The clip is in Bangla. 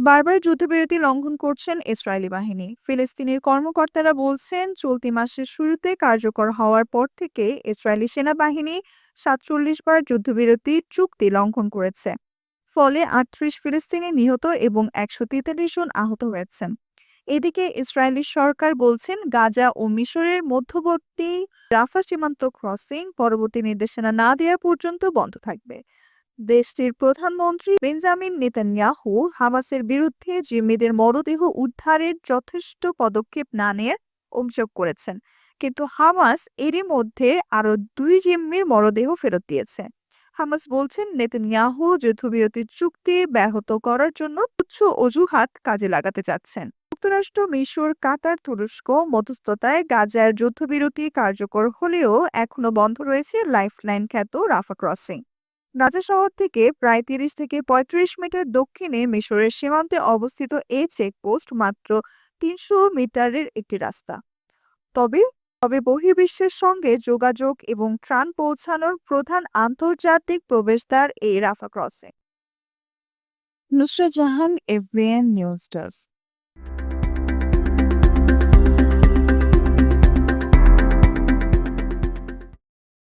বারবার যুদ্ধবিরতি লঙ্ঘন করছেন ইসরায়েলি বাহিনী। ফিলিস্তিনের কর্মকর্তারা বলছেন, চলতি মাসের শুরুতে কার্যকর হওয়ার পর থেকে ইসরায়েলি সেনাবাহিনী সাতচল্লিশ বার যুদ্ধবিরতি চুক্তি লঙ্ঘন করেছে। ফলে আটত্রিশ ফিলিস্তিনি নিহত এবং একশো তেতাল্লিশ জন আহত হয়েছেন। এদিকে ইসরায়েলি সরকার বলছেন, গাজা ও মিশরের মধ্যবর্তী রাফা সীমান্ত ক্রসিং পরবর্তী নির্দেশনা না দেওয়া পর্যন্ত বন্ধ থাকবে। দেশটির প্রধানমন্ত্রী বেঞ্জামিন নেতানিয়াহু হামাসের বিরুদ্ধে জিম্মিদের মরদেহ উদ্ধারের যথেষ্ট পদক্ষেপ না নেয়ার অভিযোগ করেছেন। কিন্তু হামাস এরই মধ্যে আরও দুই জিম্মির মরদেহ ফেরত দিয়েছে। হামাস বলছেন, নেতানিয়াহু যুদ্ধবিরতির চুক্তি ব্যাহত করার জন্য তুচ্ছ অজুহাত কাজে লাগাতে চাচ্ছেন। যুক্তরাষ্ট্র, মিশর, কাতার, তুরস্ক মধ্যস্থতায় গাজার যুদ্ধবিরতি কার্যকর হলেও এখনও বন্ধ রয়েছে লাইফলাইন খ্যাত রাফা ক্রসিং। গাজা শহর থেকে প্রায় তিরিশ থেকে পঁয়ত্রিশ মিটার দক্ষিণে মিশরের সীমান্তে অবস্থিত এই চেকপোস্ট মাত্র তিনশো মিটারের একটি রাস্তা। তবে তবে বহির্বিশ্বের সঙ্গে যোগাযোগ এবং ত্রাণ পৌঁছানোর প্রধান আন্তর্জাতিক প্রবেশদ্বার এই Rafah crossing. Nusrat Jahan, FBN news desk.